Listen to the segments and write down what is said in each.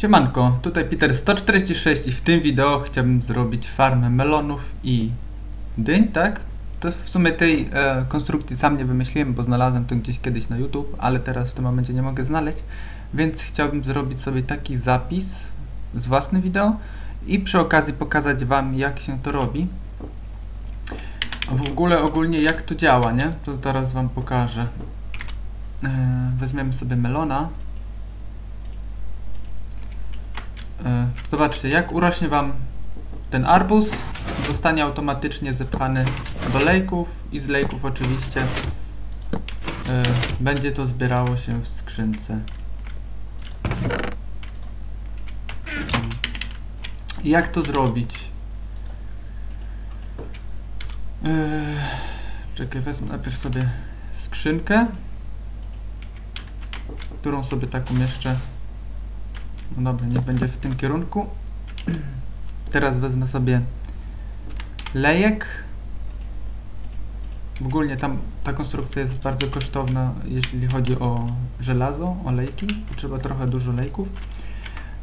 Siemanko, tutaj Peter 146 i w tym wideo chciałbym zrobić farmę melonów i dyń, tak? To w sumie tej e, konstrukcji sam nie wymyśliłem, bo znalazłem to gdzieś kiedyś na YouTube, ale teraz w tym momencie nie mogę znaleźć, więc chciałbym zrobić sobie taki zapis z własnym wideo i przy okazji pokazać Wam jak się to robi. W ogóle ogólnie jak to działa, nie? To teraz Wam pokażę. E, weźmiemy sobie melona. E, Zobaczcie, jak urośnie Wam ten arbuz, zostanie automatycznie zepchany do lejków i z lejków oczywiście e, będzie to zbierało się w skrzynce. Jak to zrobić? Yy, czekaj, wezmę najpierw sobie skrzynkę, którą sobie tak umieszczę. No dobra, niech będzie w tym kierunku. Teraz wezmę sobie lejek. Ogólnie tam ta konstrukcja jest bardzo kosztowna, jeśli chodzi o żelazo, o lejki. Potrzeba trochę dużo lejków.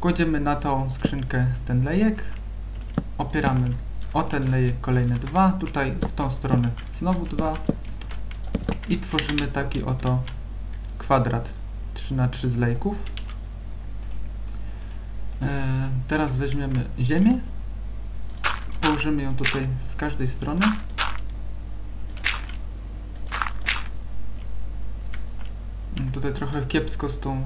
Kładziemy na tą skrzynkę ten lejek. Opieramy o ten lejek kolejne dwa. Tutaj w tą stronę znowu dwa. I tworzymy taki oto kwadrat 3 na 3 z lejków. E, teraz weźmiemy ziemię. Położymy ją tutaj z każdej strony. Tutaj trochę kiepsko z tą y,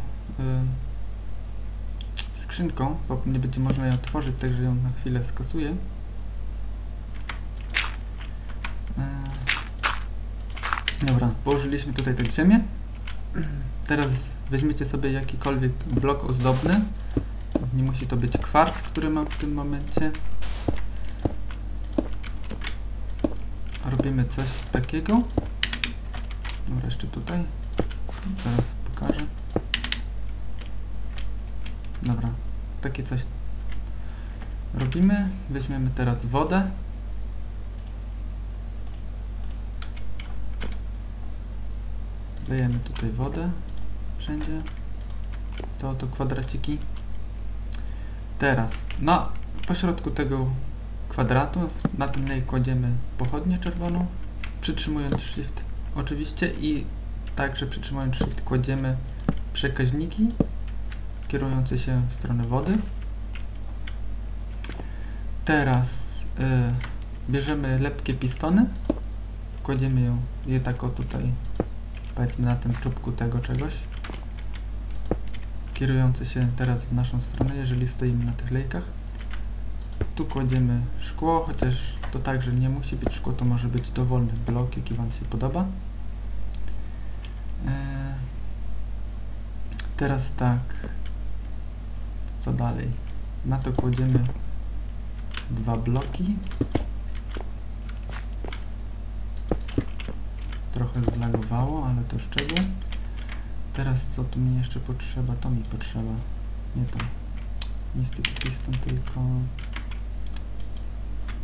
skrzynką, bo nie będzie można jej otworzyć, także ją na chwilę skasuję. Y, dobra, położyliśmy tutaj tak ziemię. Teraz weźmiecie sobie jakikolwiek blok ozdobny. Nie musi to być kwarc, który mam w tym momencie. Robimy coś takiego. Dobra, jeszcze tutaj. Zaraz pokażę. Dobra, takie coś robimy. Weźmiemy teraz wodę. Dajemy tutaj wodę wszędzie. To oto kwadraciki. Teraz na pośrodku tego kwadratu na tym lej kładziemy pochodnię czerwoną, przytrzymując shift oczywiście i także przytrzymując shift kładziemy przekaźniki kierujące się w stronę wody. Teraz y, bierzemy lepkie pistony, kładziemy je tak o tutaj powiedzmy na tym czubku tego czegoś kierujące się teraz w naszą stronę, jeżeli stoimy na tych lejkach. Tu kładziemy szkło, chociaż to także nie musi być szkło, to może być dowolny blok, jaki Wam się podoba. Eee, teraz tak, co dalej? Na to kładziemy dwa bloki. Trochę zlagowało, ale to szczegół. Teraz co tu mi jeszcze potrzeba? To mi potrzeba. Nie to. Nie sticky piston, tylko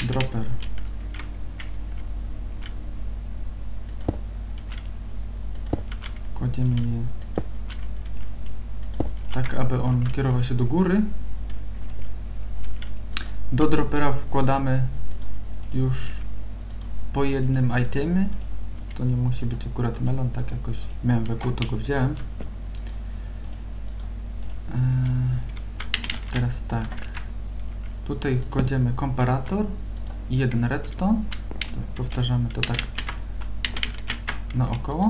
dropper. Kładziemy je tak, aby on kierował się do góry. Do dropera wkładamy już po jednym itemie. To nie musi być akurat melon, tak jakoś miałem we to go wziąłem. Eee, teraz tak. Tutaj kładziemy komparator i jeden redstone. Powtarzamy to tak naokoło.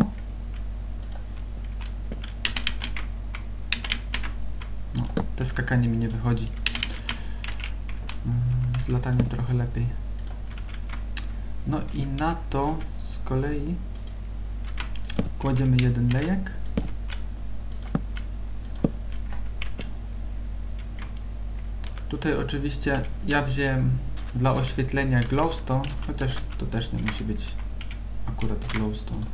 No, te skakanie mi nie wychodzi. Mm, z lataniem trochę lepiej. No i na to z kolei kładziemy jeden lejek. Tutaj oczywiście ja wziąłem dla oświetlenia glowstone, chociaż to też nie musi być akurat glowstone.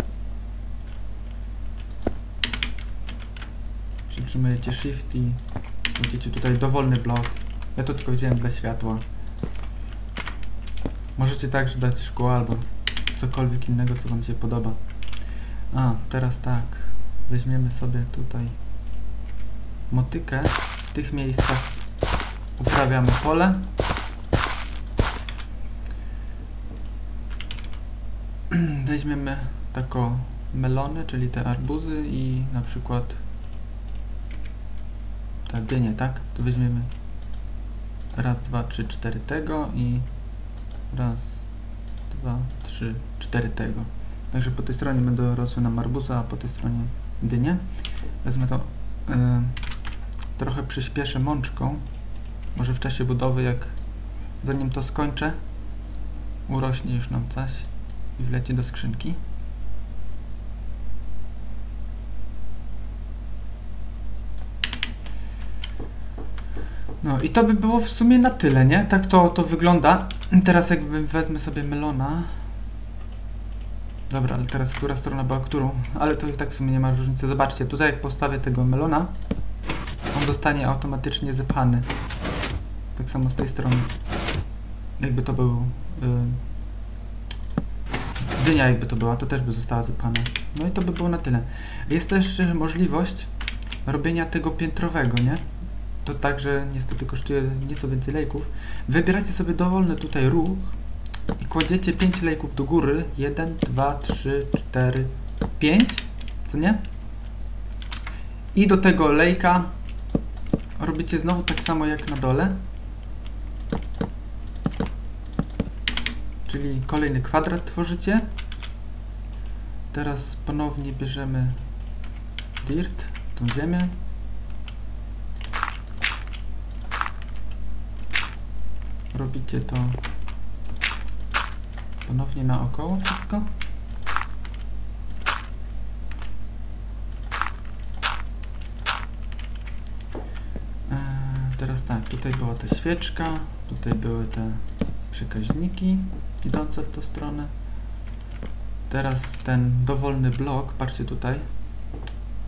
Przytrzymujecie shift i widzicie tutaj dowolny blok. Ja to tylko wziąłem dla światła. Możecie także dać szkło albo cokolwiek innego, co Wam się podoba. A, teraz tak. Weźmiemy sobie tutaj motykę w tych miejscach uprawiamy pole. Weźmiemy tako melony, czyli te arbuzy i na przykład te dynie, tak? Tu weźmiemy raz, dwa, trzy, cztery tego i raz, dwa, trzy, cztery tego. Także po tej stronie będą rosły nam arbuzy, a po tej stronie dynie. Wezmę to, yy, trochę przyspieszę mączką. Może w czasie budowy, jak zanim to skończę, urośnie już nam coś i wleci do skrzynki. No i to by było w sumie na tyle, nie? Tak to, to wygląda. Teraz jakby wezmę sobie melona. Dobra, ale teraz która strona była którą? Ale to i tak w sumie nie ma różnicy. Zobaczcie, tutaj jak postawię tego melona, on zostanie automatycznie zepchany. Tak samo z tej strony. Jakby to był... Yy, dynia jakby to była, to też by została zepchana. No i to by było na tyle. Jest też możliwość robienia tego piętrowego, nie? To także niestety kosztuje nieco więcej lejków. Wybieracie sobie dowolny tutaj ruch i kładziecie 5 lejków do góry. 1, 2, 3, 4, 5. Co nie? I do tego lejka robicie znowu tak samo jak na dole. Czyli kolejny kwadrat tworzycie. Teraz ponownie bierzemy dirt, tą ziemię. Robicie to ponownie naokoło wszystko. Eee, teraz tak, tutaj była ta świeczka, tutaj były te przekaźniki idące w tą stronę. Teraz ten dowolny blok, patrzcie tutaj,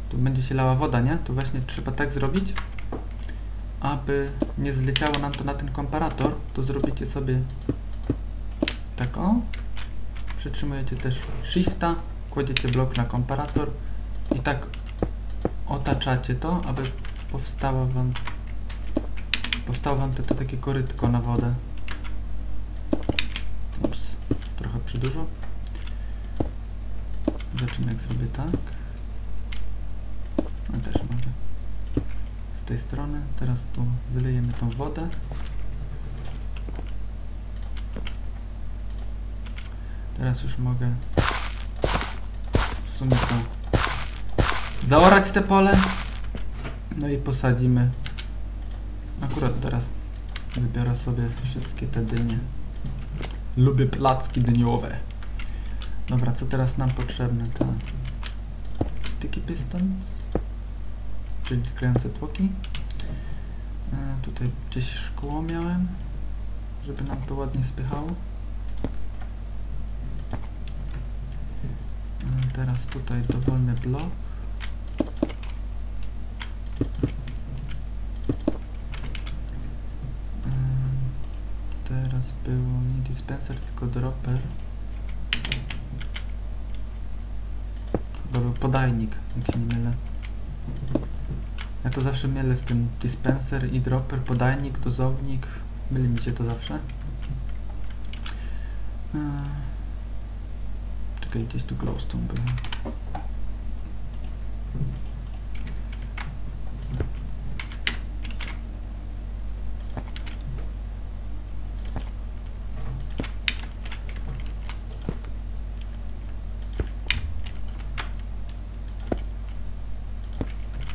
tu będzie się lała woda, nie? To właśnie trzeba tak zrobić, aby nie zleciało nam to na ten komparator, to zrobicie sobie tak o. Przytrzymujecie też shifta, kładziecie blok na komparator i tak otaczacie to, aby powstało wam powstało wam to, to takie korytko na wodę. Ups, trochę przy dużo. Zobaczymy jak zrobię tak. No też mogę. Z tej strony. Teraz tu wylejemy tą wodę. Teraz już mogę w sumie to zaorać te pole. No i posadzimy. Akurat teraz wybiorę sobie wszystkie te dynie. Lubię placki dyniowe. Dobra, co teraz nam potrzebne? To sticky pistons, czyli klejące tłoki. E, tutaj gdzieś szkło miałem, żeby nam to ładnie spychało. E, teraz tutaj dowolny blok. E, teraz było nie dispenser, tylko dropper. Chyba był podajnik, jak się nie mylę. Ja to zawsze mylę z tym dispenser i dropper, podajnik, dozownik. Myli mi się to zawsze. Eee. Czekaj, gdzieś tu glowstone był.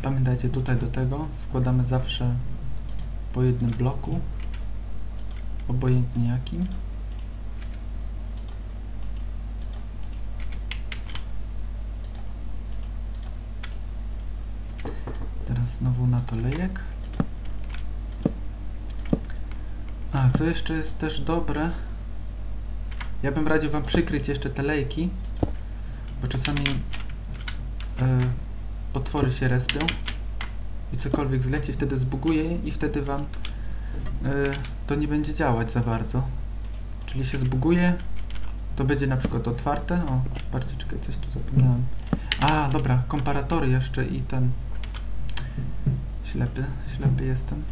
Pamiętajcie, tutaj do tego wkładamy zawsze po jednym bloku, obojętnie jakim. Teraz znowu na to lejek. A, co jeszcze jest też dobre, ja bym radził Wam przykryć jeszcze te lejki, bo czasami yy, potwory się respią i cokolwiek zleci, wtedy zbuguje i wtedy Wam yy, to nie będzie działać za bardzo. Czyli się zbuguje, to będzie na przykład otwarte. O, patrzcie, czekaj, coś tu zapomniałem. A, dobra, komparatory jeszcze i ten Ślepy, ślepy jestem.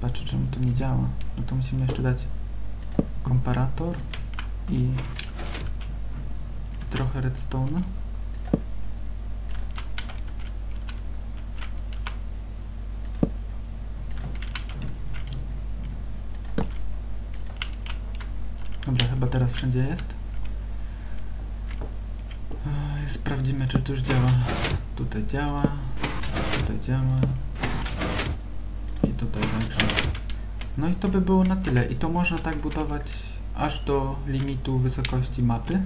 Patrzę czemu to nie działa. No to musimy jeszcze dać komparator i trochę redstone'a. Dobra, chyba teraz wszędzie jest. Sprawdzimy, czy to już działa. Tutaj działa, tutaj działa i tutaj także. No i to by było na tyle. I to można tak budować aż do limitu wysokości mapy.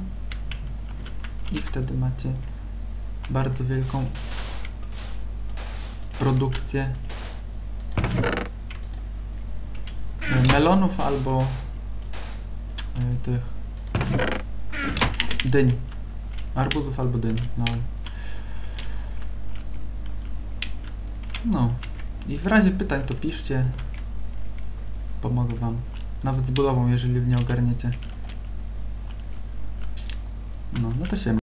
I wtedy macie bardzo wielką produkcję melonów albo e, tych dyń. Arbuzów albo dyń. No. no. I w razie pytań to piszcie. Pomogę wam. Nawet z budową, jeżeli nie ogarniecie. No, no to się.